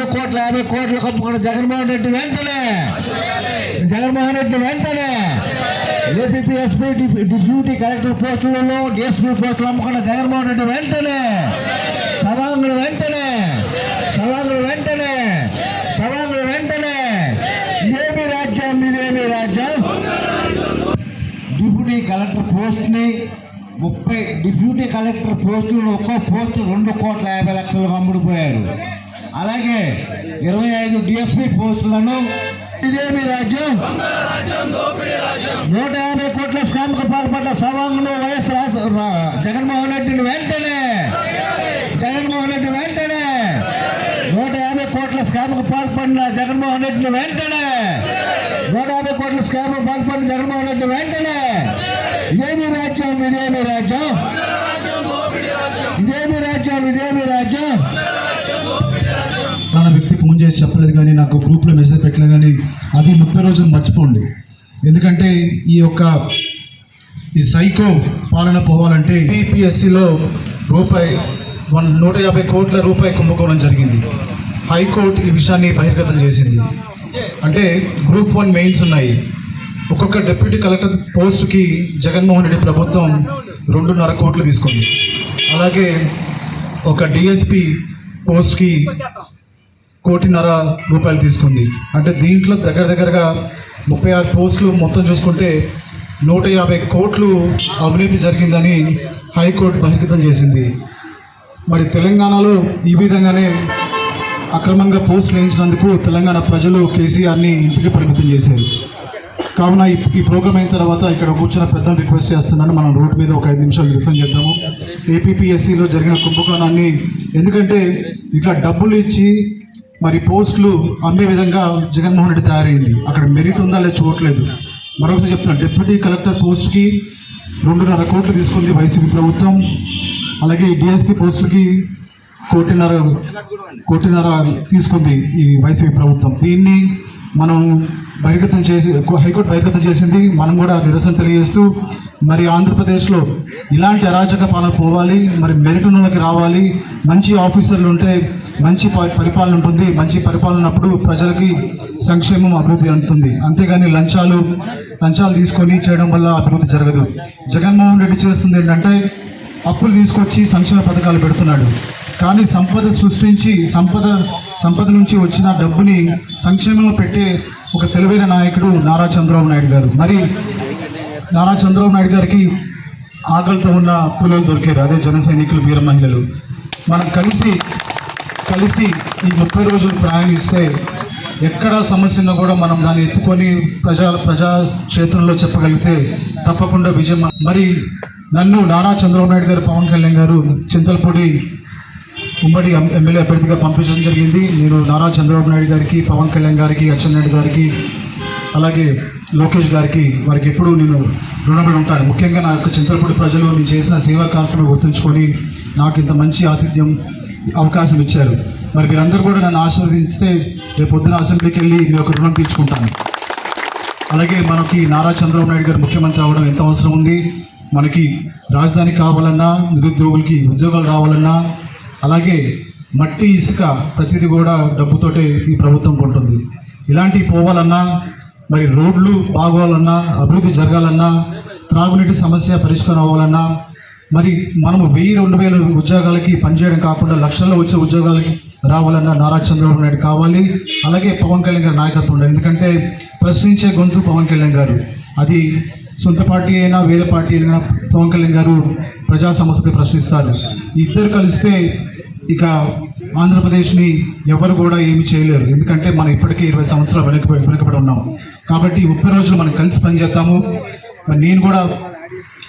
యాభై కోట్లు కప్పుకున్న జగన్మోహన్ రెడ్డి వెంటనే. జగన్మోహన్ రెడ్డి వెంటనే. ఏపీఎస్పీ డిప్యూటీ కలెక్టర్ పోస్టులలో డిఎస్పీ పోస్టులు అమ్ముకున్న జగన్మోహన్ రెడ్డి వెంటనే. సవాంగులు వెంటనే. సవాంగులు వెంటనే. సవాంగులు వెంటనే. ఏమి రాజ్యం ఇదేమి రాజ్యం. డిప్యూటీ కలెక్టర్ పోస్ట్ని ముప్పై డిప్యూటీ కలెక్టర్ పోస్టులు ఒక్కో పోస్టు రెండు కోట్ల యాభై లక్షలకు అమ్ముడుపోయారు. అలాగే ఇరవై ఐదు డిఎస్పీ పోస్టులను ఇదేమి రాజ్యం నూట యాభై కోట్ల స్కామ్కు పాల్పడ్డ సవాంగ్ను వైఎస్ రాస రా- జగన్మోహన్ రెడ్డిని వెంటనే జగన్మోహన్ రెడ్డి వెంటనే నూట యాభై కోట్ల స్కామ్కు పాల్పడిన జగన్మోహన్ రెడ్డిని వెంటనే నూట యాభై కోట్ల స్కామ్కు పాల్పడిన జగన్మోహన్ రెడ్డి వెంటనే ఇదేమి రాజ్యం ఇదేమి రాజ్యం? ఇదేమి రాజ్యం ఇదేమి రాజ్యం? మెసేజ్ చెప్పలేదు కానీ నాకు గ్రూప్లో మెసేజ్ పెట్టలేదు కానీ అది ముప్పై రోజులు మర్చిపోండి. ఎందుకంటే ఈ యొక్క ఈ సైకో పాలన పోవాలంటే టీపీఎస్సిలో రూపాయి వన్ నూట యాభై కోట్ల రూపాయి కుంభకోణం జరిగింది. హైకోర్టు ఈ విషయాన్ని బహిర్గతం చేసింది. అంటే గ్రూప్ వన్ మెయిన్స్ ఉన్నాయి. ఒక్కొక్క డిప్యూటీ కలెక్టర్ పోస్టుకి జగన్మోహన్ రెడ్డి ప్రభుత్వం రెండున్నర కోట్లు తీసుకుంది. అలాగే ఒక డిఎస్పి పోస్ట్కి కోటిన్నర రూపాయలు తీసుకుంది. అంటే దీంట్లో దగ్గర దగ్గరగా ముప్పై ఆరు పోస్టులు మొత్తం చూసుకుంటే నూట యాభై కోట్లు అవినీతి జరిగిందని హైకోర్టు బహిర్గతం చేసింది. మరి తెలంగాణలో ఈ విధంగానే అక్రమంగా పోస్టులు వేయించినందుకు తెలంగాణ ప్రజలు కేసీఆర్ని ఇంటికి పరిమితం చేశారు. కావున ఈ ఈ ప్రోగ్రామ్ అయిన తర్వాత ఇక్కడ కూర్చున్న పెద్దలు రిక్వెస్ట్ చేస్తున్నాను. మనం రోడ్డు మీద ఒక ఐదు నిమిషాలు నిరసన చేద్దాము. ఏపీపీఎస్సీలో జరిగిన కుంభకోణాన్ని ఎందుకంటే ఇట్లా డబ్బులు ఇచ్చి మరి పోస్టులు అమ్మే విధంగా జగన్మోహన్ రెడ్డి తయారైంది. అక్కడ మెరిట్ ఉందా లేదా చూడట్లేదు. మరొకసారి చెప్తున్నాను డిప్యూటీ కలెక్టర్ పోస్ట్కి రెండున్నర కోట్లు తీసుకుంది వైసీపీ ప్రభుత్వం. అలాగే డిఎస్పీ పోస్టులకి కోటిన్నర కోటిన్నర తీసుకుంది ఈ వైసీపీ ప్రభుత్వం. దీన్ని మనం బహిర్గతం చేసి హైకోర్టు బహిర్గతం చేసింది. మనం కూడా నిరసన తెలియజేస్తూ మరి ఆంధ్రప్రదేశ్లో ఇలాంటి అరాచక పాలన పోవాలి మరి మెరిట్ ఉన్నోళ్ళకి రావాలి మంచి ఆఫీసర్లు ఉంటే మంచి ప- పరిపాలన ఉంటుంది. మంచి పరిపాలన ప్రజలకి సంక్షేమం అభివృద్ధి అందుతుంది. అంతేగాని లంచాలు లంచాలు తీసుకొని చేయడం వల్ల అభివృద్ధి జరగదు. జగన్మోహన్ రెడ్డి చేస్తుంది ఏంటంటే అప్పులు తీసుకొచ్చి సంక్షేమ పథకాలు పెడుతున్నాడు. కానీ సంపద సృష్టించి సంపద సంపద నుంచి వచ్చిన డబ్బుని సంక్షేమంలో పెట్టే ఒక తెలివైన నాయకుడు నారా చంద్రబాబు నాయుడు గారు. మరి నారా చంద్రబాబు నాయుడు గారికి ఆకలితో ఉన్న పిల్లలు దొరికారు. అదే జన సైనికులు వీర మహిళలు. మనం కలిసి కలిసి ఈ ముప్పై రోజులు ప్రయాణిస్తే ఎక్కడ సమస్య కూడా మనం దాన్ని ఎత్తుకొని ప్రజా ప్రజా క్షేత్రంలో చెప్పగలిగితే తప్పకుండా విజయం. మరి నన్ను నారా చంద్రబాబు నాయుడు గారు పవన్ కళ్యాణ్ గారు చింతలపూడి ఉమ్మడి ఎమ్మెల్యే అభ్యర్థిగా పంపించడం జరిగింది. నేను నారా చంద్రబాబు నాయుడు గారికి పవన్ కళ్యాణ్ గారికి అచ్చెన్నాయుడు గారికి అలాగే లోకేష్ గారికి వారికి ఎప్పుడూ నేను రుణపడి ఉంటాను. ముఖ్యంగా నా యొక్క చింతలపూడి ప్రజలు నేను చేసిన సేవా కార్యక్రమం గుర్తుంచుకొని నాకు ఇంత మంచి ఆతిథ్యం అవకాశం ఇచ్చారు. మరి మీరందరూ కూడా నన్ను ఆశీర్వదిస్తే రేపు పొద్దున అసెంబ్లీకి వెళ్ళి మీ యొక్క రుణం తీర్చుకుంటాను. అలాగే మనకి నారా చంద్రబాబు నాయుడు గారు ముఖ్యమంత్రి అవ్వడం ఎంత అవసరం ఉంది? మనకి రాజధాని కావాలన్నా నిరుద్యోగులకి ఉద్యోగాలు రావాలన్నా అలాగే మట్టి ఇసుక ప్రతిదీ కూడా డబ్బుతోటే ఈ ప్రభుత్వం కొంటుంది. ఇలాంటివి పోవాలన్నా మరి రోడ్లు బాగోవాలన్నా అభివృద్ధి జరగాలన్నా త్రాగునీటి సమస్య పరిష్కారం అవ్వాలన్నా మరి మనము వెయ్యి రెండు వేల ఉద్యోగాలకి పనిచేయడం కాకుండా లక్షల్లో వచ్చే ఉద్యోగాలకి రావాలన్న నారా చంద్రబాబు నాయుడు కావాలి. అలాగే పవన్ కళ్యాణ్ గారి నాయకత్వం ఉండాలి. ఎందుకంటే ప్రశ్నించే గొంతు పవన్ కళ్యాణ్ గారు. అది సొంత పార్టీ అయినా వేరే పార్టీ అయినా పవన్ కళ్యాణ్ గారు ప్రజా సమస్యపై ప్రశ్నిస్తారు. ఇద్దరు కలిస్తే ఇక ఆంధ్రప్రదేశ్ని ఎవరు కూడా ఏమి చేయలేరు. ఎందుకంటే మనం ఇప్పటికే ఇరవై సంవత్సరాలు వెనక వెనుకబడి ఉన్నాం. కాబట్టి ముప్పై రోజులు మనం కలిసి పనిచేస్తాము మరి నేను కూడా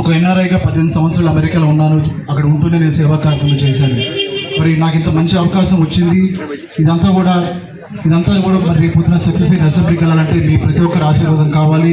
ఒక ఎన్ఆర్ఐగా పద్దెనిమిది సంవత్సరాలు అమెరికాలో ఉన్నాను. అక్కడ ఉంటూనే నేను సేవా కార్యక్రమం చేశాను. మరి నాకు ఇంత మంచి అవకాశం వచ్చింది. ఇదంతా కూడా ఇదంతా కూడా మరి రేపు పొద్దున సక్సెస్ అయిన అసెంబ్లీకి వెళ్ళాలంటే మీ ప్రతి ఒక్కరు ఆశీర్వాదం కావాలి.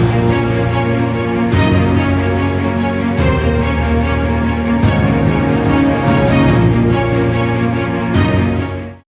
Thank you.